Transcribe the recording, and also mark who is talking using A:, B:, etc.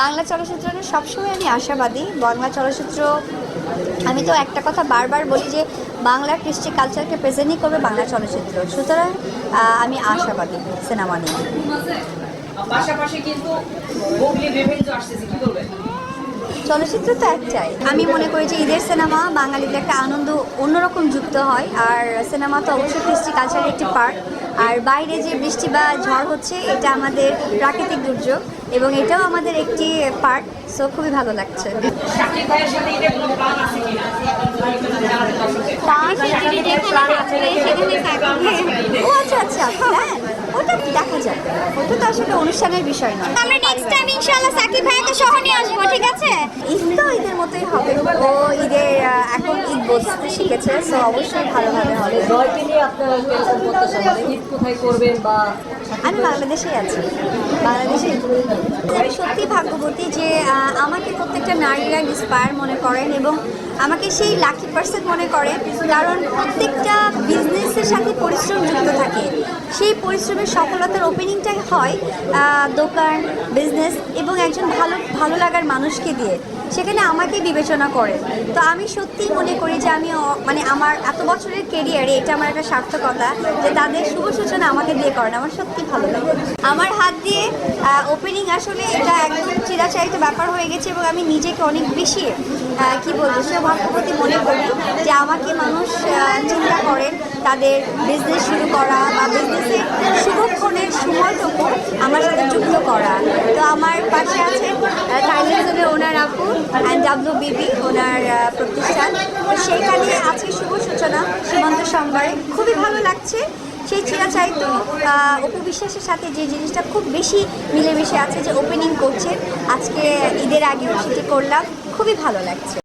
A: বাংলা চলচ্চিত্র নিয়ে সবসময় আমি আশাবাদী। বাংলা চলচ্চিত্র আমি তো একটা কথা বারবার বলি যে বাংলার কৃষ্টি কালচারকে প্রেজেন্টই করবে বাংলা চলচ্চিত্র। সুতরাং আমি আশাবাদী সিনেমা নিয়ে।
B: পাশাপাশি কিন্তু কি
A: চলচ্চিত্র তো একটাই। আমি মনে করি যে ঈদের সিনেমা বাঙালিদের একটা আনন্দ অন্যরকম যুক্ত হয়, আর সিনেমা তো অবশ্যই কৃষ্টি কালচারের একটি পার্ট আর বাইরে যে বৃষ্টি বা ঝড় হচ্ছে, এটা আমাদের প্রাকৃতিক দুর্যোগ এবং এটাও আমাদের একটি পার্ট সো খুবই ভালো লাগছে। ও আচ্ছা আচ্ছা ওটা দেখা ওটা তো আসলে অনুষ্ঠানের বিষয় নয়।
C: আমরা নেক্সট টাইম ইনশাআল্লাহ সাকিব ভাইয়াকে সহ নিয়ে আসব ঠিক আছে
A: ঈদ তো ঈদের মতোই হবে। ও ঈদের এখন ঈদ বসতে শিখেছে সো অবশ্যই ভালোভাবে হবে।
D: জয়কে নিয়ে আপনারা মানে ঈদ কোথায় করবেন বা
A: আমি বাংলাদেশেই আছি। বাংলাদেশে আমি সত্যি ভাগ্যবতী যে আমাকে প্রত্যেকটা নারীরা ইন্সপায়ার মনে করেন এবং আমাকে সেই লাকি পার্সন মনে করেন কারণ প্রত্যেকটা বিজনেসের সাথে পরিশ্রম যুক্ত থাকে। সেই পরিশ্রমের সফলতার ওপেনিংটাই হয় দোকান বিজনেস এবং একজন ভালো ভালো লাগার মানুষকে দিয়ে। সেখানে আমাকে বিবেচনা করে। তো আমি সত্যিই মনে করি যে আমি মানে আমার এত বছরের কেরিয়ারে এটা আমার একটা সার্থকতা যে তাদের শুভ সূচনা আমাকে দিয়ে করেন। আমার সত্যি ভালো লাগে। আমার হাত দিয়ে ওপেনিং আসলে এটা একদম চিরাচারিত ব্যাপার হয়ে গেছে এবং আমি নিজেকে অনেক বেশি কি বলব, সৌভাগ্যবতী মনে করি যে আমাকে মানুষ চিন্তা করেন তাদের বিজনেস শুরু করা বা বিজনেসের শুভক্ষণের সময়টুকু আমার সাথে যুক্ত করা। তো আমার পাশে আছে ওনার আপু অ্যান্ড ডাব্লিউ বিবি ওনার প্রতিষ্ঠান। সেইখানে আজকে শুভ সূচনা, সীমান্ত সোমবারে খুবই ভালো লাগছে। সেই চিরাচারিত চাইতো অপু বিশ্বাসের সাথে যে জিনিসটা খুব বেশি মিলেমিশে আছে যে ওপেনিং করছে, আজকে ঈদের আগেও সেটি করলাম। খুবই ভালো লাগছে।